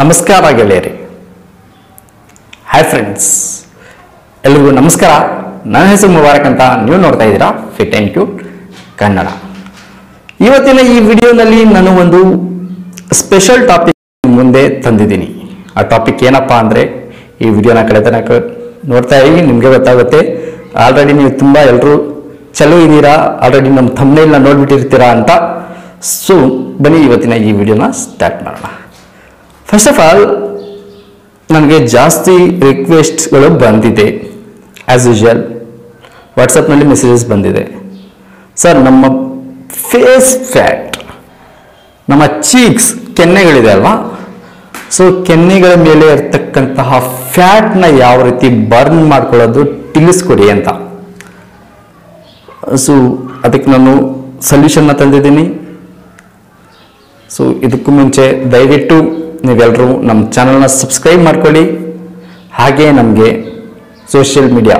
ನಮಸ್ಕಾರ ಗೆಳೆಯರಿ. Hi friends ಎಲ್ರಿಗೂ ನಮಸ್ಕಾರ. ನನ್ನ ಹೆಸರು ಮುಬಾರಕ್ ಅಂತ ನೀವು ನೋಡ್ತಾ ಇದ್ದೀರಾ ಫಿಟ್ ಆ್ಯಂಡ್ ಕ್ಯೂಟ್ ಕನ್ನಡ. ಇವತ್ತಿನ ಈ ವಿಡಿಯೋನಲ್ಲಿ ನಾನು ಒಂದು ಸ್ಪೆಷಲ್ ಟಾಪಿಕ್ ಮುಂದೆ ತಂದಿದ್ದೀನಿ. ಆ ಟಾಪಿಕ್ ಏನಪ್ಪ ಅಂದರೆ ಈ ವಿಡಿಯೋನ ಕಡೆ ತನಕ ನೋಡ್ತಾ ಇದ್ದೀವಿ ನಿಮಗೆ ಗೊತ್ತಾಗುತ್ತೆ. ಆಲ್ರೆಡಿ ನೀವು ತುಂಬ ಎಲ್ಲರೂ ಚಲೋ ಇದ್ದೀರಾ ಆಲ್ರೆಡಿ ನಮ್ಮ ಥಂಬ್ನೈಲ್ನ ನೋಡ್ಬಿಟ್ಟಿರ್ತೀರಾ ಅಂತ. ಸೊ ಬನ್ನಿ ಇವತ್ತಿನ ಈ ವಿಡಿಯೋನ ಸ್ಟಾರ್ಟ್ ಮಾಡೋಣ. ಫಸ್ಟ್ ಆಫ್ ಆಲ್ ನನಗೆ ಜಾಸ್ತಿ ರಿಕ್ವೆಸ್ಟ್ಗಳು ಬಂದಿದೆ ಆ್ಯಸ್ ಯೂಶುವಲ್ ವಾಟ್ಸಪ್ನಲ್ಲಿ ಮೆಸೇಜಸ್ ಬಂದಿದೆ. ಸರ್ ನಮ್ಮ ಫೇಸ್ ಫ್ಯಾಟ್ ನಮ್ಮ ಚೀಕ್ಸ್ ಕೆನ್ನೆಗಳಿದೆ ಅಲ್ವಾ? ಸೊ ಕೆನ್ನೆಗಳ ಮೇಲೆ ಇರ್ತಕ್ಕಂತಹ ಫ್ಯಾಟ್ನ ಯಾವ ರೀತಿ ಬರ್ನ್ ಮಾಡ್ಕೊಳ್ಳೋದು ತಿಳಿಸ್ಕೊಡಿ ಅಂತ. ಸೊ ಅದಕ್ಕೆ ನಾನು ಸೊಲ್ಯೂಷನ್ನ ತಂದಿದ್ದೀನಿ. ಸೊ ಇದಕ್ಕೂ ಮುಂಚೆ ದಯವಿಟ್ಟು ನೀವೆಲ್ಲರೂ ನಮ್ಮ ಚಾನಲ್ನ ಸಬ್ಸ್ಕ್ರೈಬ್ ಮಾಡ್ಕೊಳ್ಳಿ. ಹಾಗೆ ನಮಗೆ ಸೋಷಿಯಲ್ ಮೀಡಿಯಾ,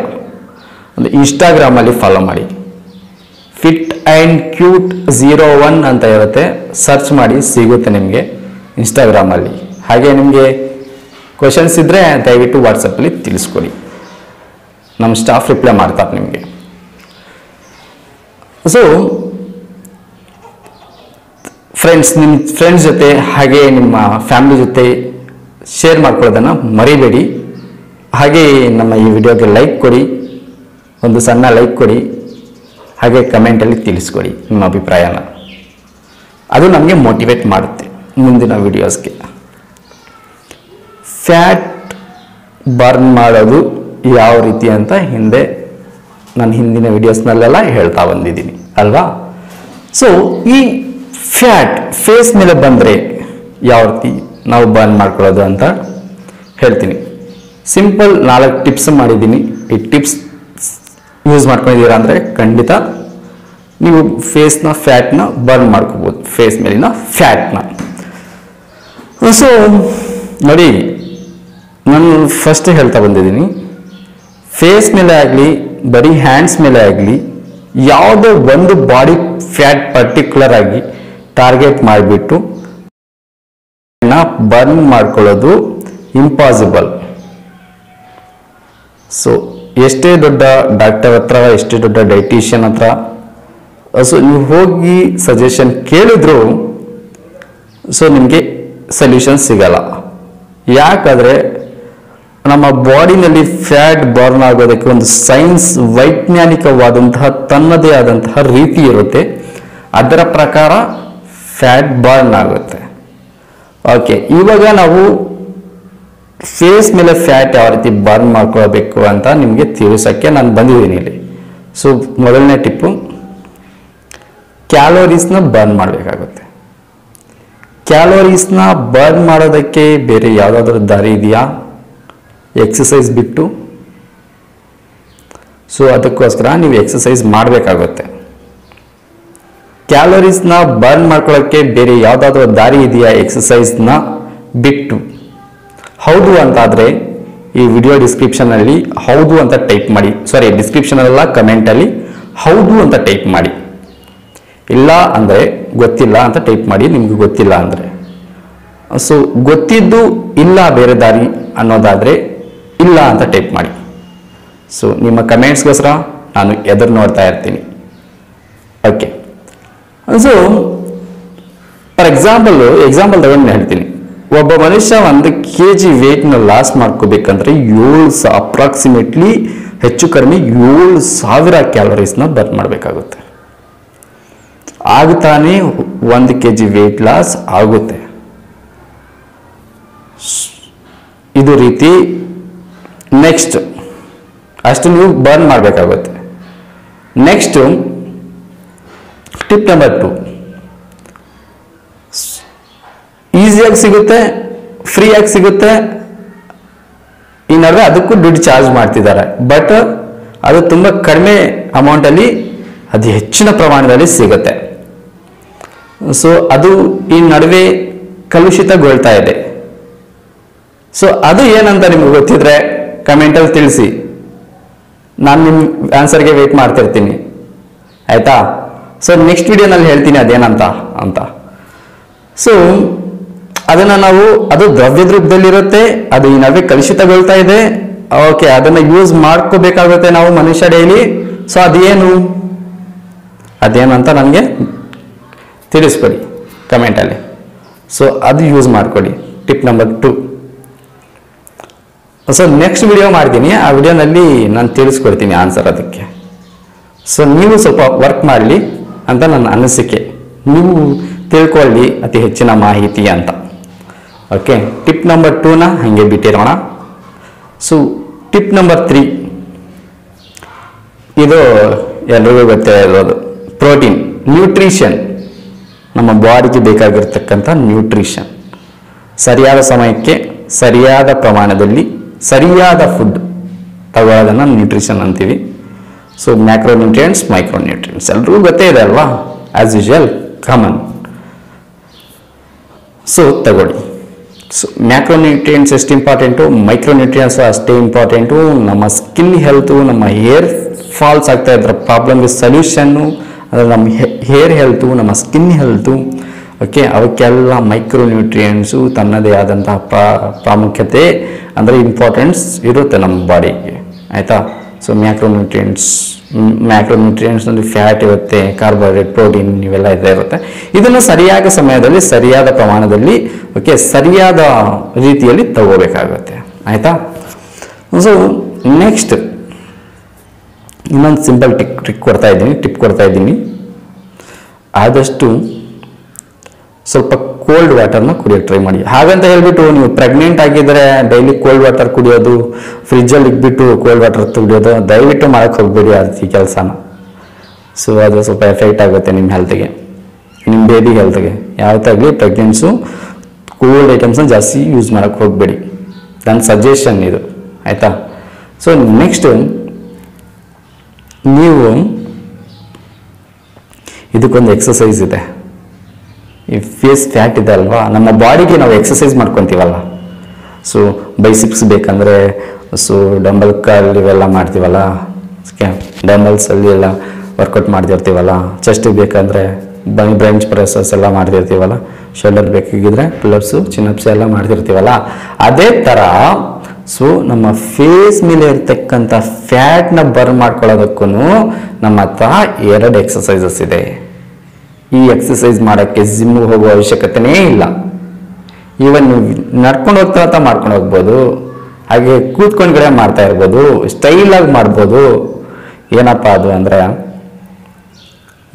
ಅಂದರೆ ಇನ್ಸ್ಟಾಗ್ರಾಮಲ್ಲಿ ಫಾಲೋ ಮಾಡಿ. Fit and cute zero one ಅಂತ ಇರುತ್ತೆ. ಸರ್ಚ್ ಮಾಡಿ ಸಿಗುತ್ತೆ ನಿಮಗೆ ಇನ್ಸ್ಟಾಗ್ರಾಮಲ್ಲಿ. ಹಾಗೆ ನಿಮಗೆ ಕ್ವಶನ್ಸ್ ಇದ್ದರೆ ದಯವಿಟ್ಟು ವಾಟ್ಸಪ್ಪಲ್ಲಿ ತಿಳಿಸ್ಕೊಡಿ. ನಮ್ಮ ಸ್ಟಾಫ್ ರಿಪ್ಲೈ ಮಾಡ್ತಾರೆ ನಿಮಗೆ. ಸೊ ಫ್ರೆಂಡ್ಸ್ ನಿಮ್ಮ ಫ್ರೆಂಡ್ಸ್ ಜೊತೆ ಹಾಗೆ ನಿಮ್ಮ ಫ್ಯಾಮಿಲಿ ಜೊತೆ ಶೇರ್ ಮಾಡ್ಕೊಳ್ಳೋದನ್ನು ಮರಿಬೇಡಿ. ಹಾಗೆ ನಮ್ಮ ಈ ವಿಡಿಯೋಗೆ ಲೈಕ್ ಕೊಡಿ, ಒಂದು ಸಣ್ಣ ಲೈಕ್ ಕೊಡಿ, ಹಾಗೆ ಕಮೆಂಟಲ್ಲಿ ತಿಳಿಸ್ಕೊಡಿ ನಿಮ್ಮ ಅಭಿಪ್ರಾಯನ. ಅದು ನಮಗೆ ಮೋಟಿವೇಟ್ ಮಾಡುತ್ತೆ ಮುಂದಿನ ವಿಡಿಯೋಸ್ಗೆ ಫ್ಯಾಟ್ ಬರ್ನ್ ಮಾಡೋದು ಯಾವ ರೀತಿ ಅಂತ ಹಿಂದೆ ನಾನು ಹಿಂದಿನ ವಿಡಿಯೋಸ್ನಲ್ಲೆಲ್ಲ ಹೇಳ್ತಾ ಬಂದಿದ್ದೀನಿ, ಅಲ್ವಾ? ಸೊ ಈ ಫ್ಯಾಟ್ ಫೇಸ್ ಮೇಲೆ ಬಂದರೆ ಯಾವ ರೀತಿ ನಾವು ಬರ್ನ್ ಮಾಡ್ಕೊಳ್ಳೋದು ಅಂತ ಹೇಳ್ತೀನಿ. ಸಿಂಪಲ್ ನಾಲ್ಕು ಟಿಪ್ಸ್ ಮಾಡಿದ್ದೀನಿ. ಈ ಟಿಪ್ಸ್ ಯೂಸ್ ಮಾಡ್ಕೊಂಡಿದ್ದೀರಾ ಅಂದರೆ ಖಂಡಿತ ನೀವು ಫೇಸ್ನ ಫ್ಯಾಟ್ನ ಬರ್ನ್ ಮಾಡ್ಕೋಬೋದು. ಫೇಸ್ ಮೇಲಿನ ಫ್ಯಾಟ್ನ ಸೊ ನೋಡಿ, ನಾನು ಫಸ್ಟ್ ಹೇಳ್ತಾ ಬಂದಿದ್ದೀನಿ. ಫೇಸ್ ಮೇಲೆ ಆಗಲಿ, ಬರೀ ಹ್ಯಾಂಡ್ಸ್ ಮೇಲೆ ಆಗಲಿ, ಯಾವುದೋ ಒಂದು ಬಾಡಿ ಫ್ಯಾಟ್ ಪರ್ಟಿಕ್ಯುಲರ್ ಆಗಿ ಟಾರ್ಗೆಟ್ ಮಾಡಿಬಿಟ್ಟು ಬರ್ನ್ ಮಾಡ್ಕೊಳ್ಳೋದು ಇಂಪಾಸಿಬಲ್ ಸೊ ಎಷ್ಟೇ ದೊಡ್ಡ ಡಾಕ್ಟರ್ ಹತ್ರ, ಎಷ್ಟೇ ದೊಡ್ಡ ಡೈಟಿಷಿಯನ್ ಹತ್ರ ಸೊ ನೀವು ಹೋಗಿ ಸಜೆಷನ್ ಕೇಳಿದ್ರು ಸೊ ನಿಮಗೆ ಸೊಲ್ಯೂಷನ್ ಸಿಗಲ್ಲ. ಯಾಕಂದರೆ ನಮ್ಮ ಬಾಡಿನಲ್ಲಿ ಫ್ಯಾಟ್ ಬರ್ನ್ ಆಗೋದಕ್ಕೆ ಒಂದು ಸೈನ್ಸ್ ವೈಜ್ಞಾನಿಕವಾದಂತಹ ತನ್ನದೇ ಆದಂತಹ ರೀತಿ ಇರುತ್ತೆ. ಅದರ ಪ್ರಕಾರ ಫ್ಯಾಟ್ ಬರ್ನ್ ಆಗುತ್ತೆ. ಓಕೆ ಇವಾಗ ನಾವು ಫೇಸ್ ಮೇಲೆ ಫ್ಯಾಟ್ ಯಾವ ರೀತಿ ಬರ್ನ್ ಮಾಡ್ಕೊಳ್ಬೇಕು ಅಂತ ನಿಮಗೆ ತಿಳಿಸೋಕ್ಕೆ ನಾನು ಬಂದಿದ್ದೀನಿ ಇಲ್ಲಿ. ಸೊ ಮೊದಲನೇ ಟಿಪ್ಪು ಕ್ಯಾಲೋರೀಸ್ನ ಬರ್ನ್ ಮಾಡಬೇಕಾಗುತ್ತೆ. ಕ್ಯಾಲೋರೀಸ್ನ ಬರ್ನ್ ಮಾಡೋದಕ್ಕೆ ಬೇರೆ ಯಾವುದಾದ್ರೂ ದಾರಿ ಇದೆಯಾ? ಎಕ್ಸಸೈಸ್ ಬಿಟ್ಟು. ಸೊ ಅದಕ್ಕೋಸ್ಕರ ನೀವು ಎಕ್ಸಸೈಸ್ ಮಾಡಬೇಕಾಗುತ್ತೆ. ಕ್ಯಾಲೋರೀಸ್ನ ಬರ್ನ್ ಮಾಡ್ಕೊಳ್ಳೋಕ್ಕೆ ಬೇರೆ ಯಾವುದಾದ್ರೂ ದಾರಿ ಇದೆಯಾ ಎಕ್ಸಸೈಸ್ನ ಬಿಟ್ಟು. ಹೌದು ಅಂತಾದರೆ ಈ ವಿಡಿಯೋ ಡಿಸ್ಕ್ರಿಪ್ಷನಲ್ಲಿ ಹೌದು ಅಂತ ಟೈಪ್ ಮಾಡಿ. ಸಾರಿ ಡಿಸ್ಕ್ರಿಪ್ಷನಲ್ಲ, ಕಮೆಂಟಲ್ಲಿ ಹೌದು ಅಂತ ಟೈಪ್ ಮಾಡಿ. ಇಲ್ಲ ಅಂದರೆ ಗೊತ್ತಿಲ್ಲ ಅಂತ ಟೈಪ್ ಮಾಡಿ, ನಿಮಗೆ ಗೊತ್ತಿಲ್ಲ ಅಂದರೆ. ಸೊ ಗೊತ್ತಿದ್ದು ಇಲ್ಲ ಬೇರೆ ದಾರಿ ಅನ್ನೋದಾದರೆ ಇಲ್ಲ ಅಂತ ಟೈಪ್ ಮಾಡಿ. ಸೊ ನಿಮ್ಮ ಕಮೆಂಟ್ಸ್ಗೋಸ್ಕರ ನಾನು ಎದುರು ನೋಡ್ತಾ ಇರ್ತೀನಿ. Okay so for example example ತಗೊಂಡು ಹೇಳ್ತೀನಿ. ಒಬ್ಬ ಮನುಷ್ಯ ಒಂದು ಕೆ ಜಿ ವೇಟ್ನ ಲಾಸ್ ಮಾಡ್ಕೋಬೇಕಂದ್ರೆ ಏಳು ಸಾ ಅಪ್ರಾಕ್ಸಿಮೇಟ್ಲಿ ಹೆಚ್ಚು ಕಡಿಮೆ ಏಳು ಸಾವಿರ ನ ಬರ್ನ್ ಮಾಡಬೇಕಾಗುತ್ತೆ. ಆಗ ತಾನೇ ಒಂದು ಕೆ ಜಿ ವೇಟ್ ಲಾಸ್ ಆಗುತ್ತೆ. ಇದು ರೀತಿ ನೆಕ್ಸ್ಟ್ ಅಷ್ಟು ನೀವು ಬರ್ನ್ ಮಾಡಬೇಕಾಗುತ್ತೆ. ನೆಕ್ಸ್ಟು ಟಿಪ್ ನಂಬರ್ ಟು ಈಸಿಯಾಗಿ ಸಿಗುತ್ತೆ ಫ್ರೀಯಾಗಿ ಸಿಗುತ್ತೆ. ಈ ಅದಕ್ಕೂ ದುಡ್ಡು ಚಾರ್ಜ್ ಮಾಡ್ತಿದ್ದಾರೆ. ಬಟ್ ಅದು ತುಂಬ ಕಡಿಮೆ ಅಮೌಂಟಲ್ಲಿ ಅದು ಹೆಚ್ಚಿನ ಪ್ರಮಾಣದಲ್ಲಿ ಸಿಗುತ್ತೆ. ಸೊ ಅದು ಈ ನಡುವೆ ಕಲುಷಿತಗೊಳ್ತಾ ಇದೆ. ಸೊ ಅದು ಏನಂತ ನಿಮ್ಗೆ ಗೊತ್ತಿದ್ರೆ ಕಮೆಂಟಲ್ಲಿ ತಿಳಿಸಿ. ನಾನು ನಿಮ್ಮ ಆನ್ಸರ್ಗೆ ವೇಟ್ ಮಾಡ್ತಿರ್ತೀನಿ. ಆಯ್ತಾ? ಸೊ ನೆಕ್ಸ್ಟ್ ವಿಡಿಯೋನಲ್ಲಿ ಹೇಳ್ತೀನಿ ಅದೇನಂತ ಅಂತ. ಸೊ ಅದನ್ನು ನಾವು, ಅದು ದ್ರವ್ಯದ ರೂಪದಲ್ಲಿರುತ್ತೆ, ಅದು ಈ ನಡುವೆ ಕಲುಷಿತಗೊಳ್ತಾ ಇದೆ. ಓಕೆ ಅದನ್ನು ಯೂಸ್ ಮಾಡ್ಕೋಬೇಕಾಗುತ್ತೆ ನಾವು ಮನುಷ್ಯ ಡೈಲಿ ಸೊ ಅದೇನು? ಅದೇನಂತ ನನಗೆ ತಿಳಿಸ್ಕೊಡಿ ಕಮೆಂಟಲ್ಲಿ ಸೊ ಅದು ಯೂಸ್ ಮಾಡ್ಕೊಳ್ಳಿ tip number two so next video ಮಾಡ್ತೀನಿ. ಆ ವಿಡಿಯೋನಲ್ಲಿ ನಾನು ತಿಳಿಸ್ಕೊಡ್ತೀನಿ ಆನ್ಸರ್ ಅದಕ್ಕೆ. ಸೊ ನೀವು ಸ್ವಲ್ಪ ವರ್ಕ್ ಮಾಡಲಿ. ಅಂತ ನನ್ನ ಅನಿಸಿಕೆ. ನೀವು ತಿಳ್ಕೊಳ್ಳಿ ಅತಿ ಹೆಚ್ಚಿನ ಮಾಹಿತಿ ಅಂತ. ಓಕೆ ಟಿಪ್ ನಂಬರ್ ಟೂನ ಹಾಗೆ ಬಿಟ್ಟಿರೋಣ. ಸೊ ಟಿಪ್ ನಂಬರ್ ತ್ರೀ ಇದು ಎಲ್ರಿಗೂ ಗೊತ್ತೇ ಇರೋದು. ಪ್ರೋಟೀನ್ ನ್ಯೂಟ್ರಿಷನ್ ನಮ್ಮ ಬಾಡಿಗೆ ಬೇಕಾಗಿರ್ತಕ್ಕಂಥ ನ್ಯೂಟ್ರಿಷನ್ ಸರಿಯಾದ ಸಮಯಕ್ಕೆ, ಸರಿಯಾದ ಪ್ರಮಾಣದಲ್ಲಿ, ಸರಿಯಾದ ಫುಡ್ ತಗೊಳ್ಳೋದನ್ನು ನ್ಯೂಟ್ರಿಷನ್ ಅಂತೀವಿ. So macro nutrients micro nutrients ಎಲ್ರಿಗೂ ಗೊತ್ತೇ ಇದೆ ಅಲ್ವಾ? ಆಸ್ ಯೂಶುವಲ್ ಕಾಮನ್ ಸೊ ತಗೊಳ್ಳಿ. ಸೊ ಮ್ಯಾಕ್ರೋ ನ್ಯೂಟ್ರಿಯೆಂಟ್ಸ್ ಎಷ್ಟು ಇಂಪಾರ್ಟೆಂಟು ಮೈಕ್ರೋ ನ್ಯೂಟ್ರಿಯೆಂಟ್ಸ್ ಅಷ್ಟೇ ಇಂಪಾರ್ಟೆಂಟು ನಮ್ಮ ಸ್ಕಿನ್ ಹೆಲ್ತು ನಮ್ಮ ಹೇರ್ ಫಾಲ್ಸ್ ಆಗ್ತಾ ಇದ್ರ ಪ್ರಾಬ್ಲಮ್ಗೆ ಸಲ್ಯೂಷನ್ನು ಅಂದರೆ ನಮ್ಮ ಹೇರ್ ಹೆಲ್ತು ನಮ್ಮ ಸ್ಕಿನ್ ಹೆಲ್ತು ಓಕೆ ಅವಕ್ಕೆಲ್ಲ ಮೈಕ್ರೋ ನ್ಯೂಟ್ರಿಯೆಂಟ್ಸು ತನ್ನದೇ ಆದಂತಹ ಪ್ರಾ ಪ್ರಾಮುಖ್ಯತೆ ಅಂದರೆ ಇಂಪಾರ್ಟೆನ್ಸ್ ಇರುತ್ತೆ ನಮ್ಮ ಬಾಡಿಗೆ ಆಯಿತಾ? ಸೊ ಮ್ಯಾಕ್ರೋ ನ್ಯೂಟ್ರಿಯೆಂಟ್ಸ್ ಮ್ಯಾಕ್ರೋ ನ್ಯೂಟ್ರಿಯೆಂಟ್ಸ್ನಲ್ಲಿ ಫ್ಯಾಟ್ ಇರುತ್ತೆ ಕಾರ್ಬೋಹೈಡ್ರೇಟ್ ಪ್ರೋಟೀನ್ ಇವೆಲ್ಲ ಇದೆ ಇರುತ್ತೆ. ಇದನ್ನು ಸರಿಯಾದ ಸಮಯದಲ್ಲಿ, ಸರಿಯಾದ ಪ್ರಮಾಣದಲ್ಲಿ ಓಕೆ ಸರಿಯಾದ ರೀತಿಯಲ್ಲಿ ತಗೋಬೇಕಾಗುತ್ತೆ. ಆಯಿತಾ? ಸೊ ನೆಕ್ಸ್ಟ್ ಇನ್ನೊಂದು ಸಿಂಪಲ್ ಟಿಕ್ ಟ್ರಿಕ್ ಕೊಡ್ತಾ ಇದ್ದೀನಿ ಟಿಪ್ ಕೊಡ್ತಾ ಇದ್ದೀನಿ. ಆದಷ್ಟು ಸ್ವಲ್ಪ ಕೋಲ್ಡ್ ವಾಟರ್ನ ಕುಡಿಯೋಕೆ ಟ್ರೈ ಮಾಡಿ. ಹಾಗಂತ ಹೇಳ್ಬಿಟ್ಟು ನೀವು ಪ್ರೆಗ್ನೆಂಟ್ ಆಗಿದ್ದರೆ ಡೈಲಿ ಕೋಲ್ಡ್ ವಾಟರ್ ಕುಡಿಯೋದು ಫ್ರಿಜ್ಜಲ್ಲಿ ಇಟ್ಬಿಟ್ಟು ಕೋಲ್ಡ್ ವಾಟರ್ ಕುಡಿಯೋದು, ದಯವಿಟ್ಟು ಮಾಡಕ್ಕೆ ಹೋಗ್ಬೇಡಿ ಅದು ಕೆಲಸನ. ಸೊ ಅದು ಸ್ವಲ್ಪ ಎಫೆಕ್ಟ್ ಆಗುತ್ತೆ ನಿಮ್ಮ ಹೆಲ್ತ್ಗೆ ನಿಮ್ಮ ಬೇಬಿ ಹೆಲ್ತ್ಗೆ ಯಾವತ್ತಾಗಲಿ ಪ್ರೆಗ್ನೆನ್ಸು ಕೋಲ್ಡ್ ಐಟಮ್ಸ್ನ ಜಾಸ್ತಿ ಯೂಸ್ ಮಾಡೋಕ್ಕೆ ಹೋಗಬೇಡಿ. ನನ್ನ ಸಜೆಷನ್ ಇದು. ಆಯಿತಾ? ಸೊ ನೆಕ್ಸ್ಟು ನೀವು ಇದಕ್ಕೊಂದು ಎಕ್ಸಸೈಸ್ ಇದೆ. ಈ ಫೇಸ್ ಫ್ಯಾಟ್ ಇದೆ ಅಲ್ವಾ ನಮ್ಮ ಬಾಡಿಗೆ ನಾವು ಎಕ್ಸಸೈಸ್ ಮಾಡ್ಕೊತೀವಲ್ಲ. ಸೊ ಬೈಸಿಪ್ಸ್ ಬೇಕಂದರೆ ಸೊ ಡಂಬಲ್ ಕಾಲ್ ಇವೆಲ್ಲ ಮಾಡ್ತೀವಲ್ಲ ಡಂಬಲ್ಸಲ್ಲಿ ಎಲ್ಲ ವರ್ಕೌಟ್ ಮಾಡ್ತಿರ್ತೀವಲ್ಲ. ಚೆಸ್ಟಿಗೆ ಬೇಕಂದರೆ ಬೈ ಬ್ರೆಂಚ್ ಪ್ರೆಸಸ್ ಎಲ್ಲ ಮಾಡ್ತಿರ್ತೀವಲ್ಲ. ಶೋಲ್ಡರ್ ಬೇಕಾಗಿದ್ರೆ ಪ್ಲಬ್ಸು ಚಿನ್ನಪ್ಸ್ ಎಲ್ಲ ಮಾಡ್ತಿರ್ತೀವಲ್ಲ. ಅದೇ ಥರ ಸೊ ನಮ್ಮ ಫೇಸ್ ಮೇಲೆ ಇರ್ತಕ್ಕಂಥ ಫ್ಯಾಟ್ನ ಬರ್ನ್ ಮಾಡ್ಕೊಳ್ಳೋದಕ್ಕೂ ನಮ್ಮ ಹತ್ರ ಎರಡು ಎಕ್ಸಸೈಸಸ್ ಇದೆ. ಈ ಎಕ್ಸಸೈಸ್ ಮಾಡೋಕ್ಕೆ ಜಿಮ್ಗೆ ಹೋಗೋ ಅವಶ್ಯಕತೆನೇ ಇಲ್ಲ. ಈವನ್ ನೀವು ನಡ್ಕೊಂಡು ಹೋಗ್ತಾ ಅಂತ ಮಾಡ್ಕೊಂಡು ಹೋಗ್ಬೋದು. ಹಾಗೆ ಕೂತ್ಕೊಂಡ್ಗಡೆ ಮಾಡ್ತಾ ಇರ್ಬೋದು. ಸ್ಟೈಲಾಗಿ ಮಾಡ್ಬೋದು. ಏನಪ್ಪ ಅದು ಅಂದರೆ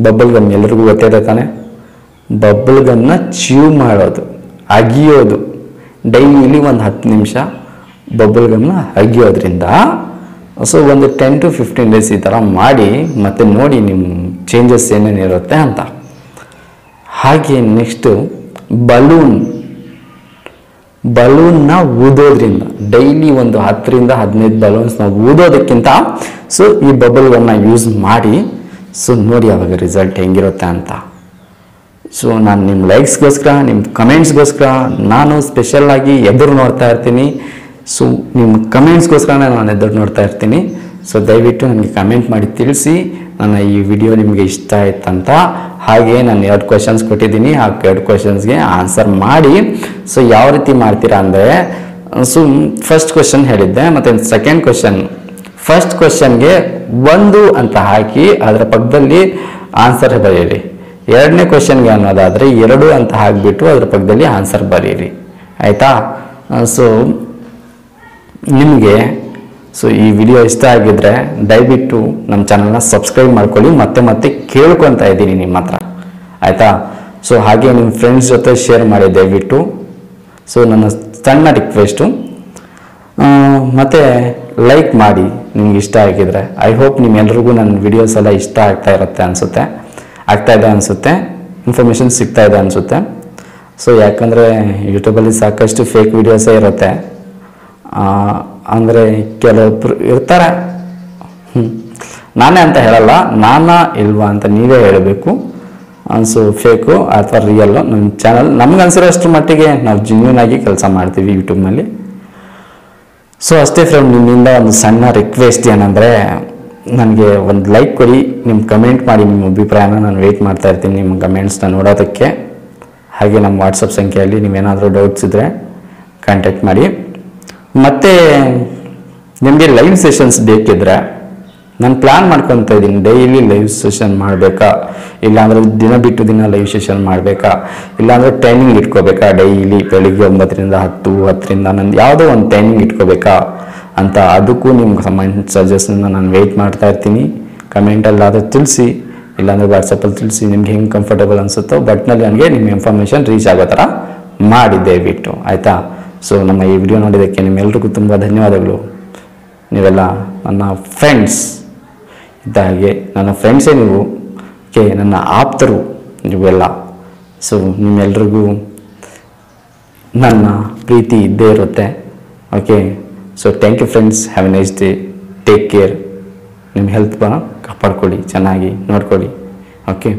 ಬಬ್ಬಲ್ ಗಮ್ ಎಲ್ರಿಗೂ ಗೊತ್ತಿದೆ ತಾನೆ? ಬಬ್ಬಲ್ ಗಮ್ನ ಚೀವ್ ಮಾಡೋದು, ಅಗಿಯೋದು. ಡೈಲಿ ಒಂದು ಹತ್ತು ನಿಮಿಷ ಬಬ್ಬಲ್ ಗಮ್ನ ಅಗಿಯೋದ್ರಿಂದ ಸೊ ಒಂದು ಟೆನ್ ಟು ಫಿಫ್ಟೀನ್ ಡೇಸ್ ಈ ಥರ ಮಾಡಿ ಮತ್ತೆ ನೋಡಿ ನಿಮ್ಮ ಚೇಂಜಸ್ ಏನೇನಿರುತ್ತೆ ಅಂತ. ಹಾಗೆ ನೆಕ್ಸ್ಟು ಬಲೂನ್ ಬಲೂನ್ನ ಊದೋದ್ರಿಂದ ಡೈಲಿ ಒಂದು ಹತ್ತರಿಂದ ಹದಿನೈದು ಬಲೂನ್ಸ್ನ ಊದೋದಕ್ಕಿಂತ ಸೊ ಈ ಬಬಲ್ಗಳನ್ನ ಯೂಸ್ ಮಾಡಿ ಸೊ ನೋಡಿ ಅವಾಗ ರಿಸಲ್ಟ್ ಹೆಂಗಿರುತ್ತೆ ಅಂತ. ಸೊ ನಾನು ನಿಮ್ಮ ಲೈಕ್ಸ್ಗೋಸ್ಕರ ನಿಮ್ಮ ಕಮೆಂಟ್ಸ್ಗೋಸ್ಕರ ನಾನು ಸ್ಪೆಷಲ್ ಆಗಿ ಎದುರು ನೋಡ್ತಾ ಇರ್ತೀನಿ. ಸೊ ನಿಮ್ಮ ಕಮೆಂಟ್ಸ್ಗೋಸ್ಕರನೇ ನಾನು ಎದುರು ನೋಡ್ತಾ ಇರ್ತೀನಿ. ಸೊ ದಯವಿಟ್ಟು ನನಗೆ ಕಮೆಂಟ್ ಮಾಡಿ ತಿಳಿಸಿ. ನನ್ನ ಈ ವಿಡಿಯೋ ನಿಮಗೆ ಇಷ್ಟ ಆಯ್ತಂತ. ಹಾಗೆ ನಾನು ಎರಡು ಕ್ವಶನ್ಸ್ ಕೊಟ್ಟಿದ್ದೀನಿ. ಆ ಎರಡು ಕ್ವಶನ್ಸ್ಗೆ ಆನ್ಸರ್ ಮಾಡಿ. ಸೊ ಯಾವ ರೀತಿ ಮಾಡ್ತೀರಾ ಅಂದರೆ ಸೊ ಫಸ್ಟ್ ಕ್ವಶನ್ ಹೇಳಿದ್ದೆ, ಮತ್ತು ಸೆಕೆಂಡ್ ಕ್ವಶನ್ ಫಸ್ಟ್ ಕ್ವೆಶನ್ಗೆ ಒಂದು ಅಂತ ಹಾಕಿ ಅದರ ಪಕ್ಕದಲ್ಲಿ ಆನ್ಸರ್ ಬರೀರಿ ಎರಡನೇ ಕ್ವೆಶನ್ಗೆ ಅನ್ನೋದಾದರೆ ಎರಡು ಅಂತ ಹಾಕಿಬಿಟ್ಟು ಅದರ ಪಕ್ಕದಲ್ಲಿ ಆನ್ಸರ್ ಬರೀರಿ ಆಯಿತಾ? ಸೊ ನಿಮಗೆ ಸೊ ಈ ವಿಡಿಯೋ ಇಷ್ಟ ಆಗಿದ್ರೆ ದಯವಿಟ್ಟು ನಮ್ಮ ಚಾನಲ್ನ ಸಬ್ಸ್ಕ್ರೈಬ್ ಮಾಡ್ಕೊಳ್ಳಿ, ಮತ್ತೆ ಮತ್ತೆ ಕೇಳ್ಕೊತಾ ಇದ್ದೀನಿ ನಿಮ್ಮ ಹತ್ರ. ಆಯಿತಾ? ಸೊ ಹಾಗೆ ನಿಮ್ಮ ಫ್ರೆಂಡ್ಸ್ ಜೊತೆ ಶೇರ್ ಮಾಡಿ ದಯವಿಟ್ಟು. ಸೊ ನನ್ನ ಸಣ್ಣ ರಿಕ್ವೆಸ್ಟು ಮತ್ತು ಲೈಕ್ ಮಾಡಿ ನಿಮ್ಗೆ ಇಷ್ಟ ಆಗಿದ್ರೆ. ಐ ಹೋಪ್ ನಿಮ್ಮೆಲ್ರಿಗೂ ನನ್ನ ವಿಡಿಯೋಸ್ ಎಲ್ಲ ಇಷ್ಟ ಆಗ್ತಾ ಇರುತ್ತೆ ಅನಿಸುತ್ತೆ. ಇದೆ ಅನಿಸುತ್ತೆ. ಇನ್ಫಾರ್ಮೇಷನ್ ಸಿಗ್ತಾ ಇದೆ ಅನಿಸುತ್ತೆ. ಸೊ ಯಾಕಂದರೆ ಯೂಟ್ಯೂಬಲ್ಲಿ ಸಾಕಷ್ಟು ಫೇಕ್ ವಿಡಿಯೋಸೇ ಇರುತ್ತೆ. ಅಂದರೆ ಕೆಲವೊಬ್ಬರು ಇರ್ತಾರೆ. ಹ್ಞೂ ನಾನೇ ಅಂತ ಹೇಳಲ್ಲ. ನಾನಾ ಇಲ್ವಾ ಅಂತ ನೀವೇ ಹೇಳಬೇಕು. ಅನಿಸು ಫೇಕು ಅಥವಾ ರಿಯಲ್ಲು. ನಮ್ಮ ಚಾನಲ್ ನಮ್ಗೆ ಅನ್ಸಿರೋಷ್ಟು ಮಟ್ಟಿಗೆ ನಾವು ಜೆನ್ಯೂನ್ ಆಗಿ ಕೆಲಸ ಮಾಡ್ತೀವಿ ಯೂಟ್ಯೂಬ್ನಲ್ಲಿ. ಸೊ ಅಷ್ಟೇ ಫ್ರೆಂಡ್ ನಿಮ್ಮಿಂದ ಒಂದು ಸಣ್ಣ ರಿಕ್ವೆಸ್ಟ್ ಏನಂದರೆ, ನನಗೆ ಒಂದು ಲೈಕ್ ಕೊಡಿ. ನಿಮ್ಮ ಕಮೆಂಟ್ ಮಾಡಿ, ನಿಮ್ಮ ಅಭಿಪ್ರಾಯನ ನಾನು ವೆಯ್ಟ್ ಮಾಡ್ತಾ ಇರ್ತೀನಿ ನಿಮ್ಮ ಕಮೆಂಟ್ಸ್ನ ನೋಡೋದಕ್ಕೆ. ಹಾಗೆ ನಮ್ಮ ವಾಟ್ಸಪ್ ಸಂಖ್ಯೆಯಲ್ಲಿ ನೀವೇನಾದರೂ ಡೌಟ್ಸ್ ಇದ್ದರೆ ಕಾಂಟ್ಯಾಕ್ಟ್ ಮಾಡಿ. ಮತ್ತು ನಿಮಗೆ ಲೈವ್ ಸೆಷನ್ಸ್ ಬೇಕಿದ್ರೆ ನಾನು ಪ್ಲ್ಯಾನ್ ಮಾಡ್ಕೊತ ಇದ್ದೀನಿ. ಡೈಲಿ ಲೈವ್ ಸೆಷನ್ ಮಾಡಬೇಕಾ? ಇಲ್ಲಾಂದ್ರೆ ದಿನ ಬಿಟ್ಟು ದಿನ ಲೈವ್ ಸೆಷನ್ ಮಾಡಬೇಕಾ? ಇಲ್ಲಾಂದ್ರೆ ಟೈಮಿಂಗ್ ಇಟ್ಕೋಬೇಕಾ? ಡೈಲಿ ಬೆಳಿಗ್ಗೆ ಒಂಬತ್ತರಿಂದ ಹತ್ತು, ಹತ್ತರಿಂದ ನಂದು ಯಾವುದೋ ಒಂದು ಟೈಮಿಂಗ್ ಇಟ್ಕೋಬೇಕಾ? ಅಂತ ಅದಕ್ಕೂ ನಿಮ್ಗೆ ಸಂಬಂಧ ಸಜೆಷನ್ನ ನಾನು ವೆಯ್ಟ್ ಮಾಡ್ತಾ ಇರ್ತೀನಿ. ಆದರೆ ತಿಳಿಸಿ. ಇಲ್ಲಾಂದ್ರೆ ವಾಟ್ಸಪ್ಪಲ್ಲಿ ತಿಳಿಸಿ. ನಿಮ್ಗೆ ಹೆಂಗೆ ಕಂಫರ್ಟಬಲ್ ಅನಿಸುತ್ತೋ ಬಟ್ನಲ್ಲಿ ನನಗೆ ನಿಮ್ಮ ಇನ್ಫಾರ್ಮೇಷನ್ ರೀಚ್ ಆಗೋ ಥರ ಮಾಡಿ ದಯವಿಟ್ಟು. ಆಯಿತಾ? ಸೊ ನಮ್ಮ ಈ ವಿಡಿಯೋ ನೋಡಿದ್ದಕ್ಕೆ ನಿಮ್ಮೆಲ್ರಿಗೂ ತುಂಬ ಧನ್ಯವಾದಗಳು. ನೀವೆಲ್ಲ ನನ್ನ ಫ್ರೆಂಡ್ಸ್ ಇದ್ದ ಹಾಗೆ ನನ್ನ ಫ್ರೆಂಡ್ಸೇ ನೀವು. ಓಕೆ ನನ್ನ ಆಪ್ತರು ನೀವೆಲ್ಲ. ಸೊ ನಿಮ್ಮೆಲ್ರಿಗೂ ನನ್ನ ಪ್ರೀತಿ ಇದ್ದೇ ಇರುತ್ತೆ. Okay so thank you friends have a nice day take care ನಿಮ್ಮ ಹೆಲ್ತ್ ಕಾಪಾಡ್ಕೊಳ್ಳಿ. ಚೆನ್ನಾಗಿ ನೋಡ್ಕೊಳ್ಳಿ. Okay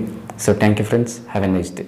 so thank you friends have a nice day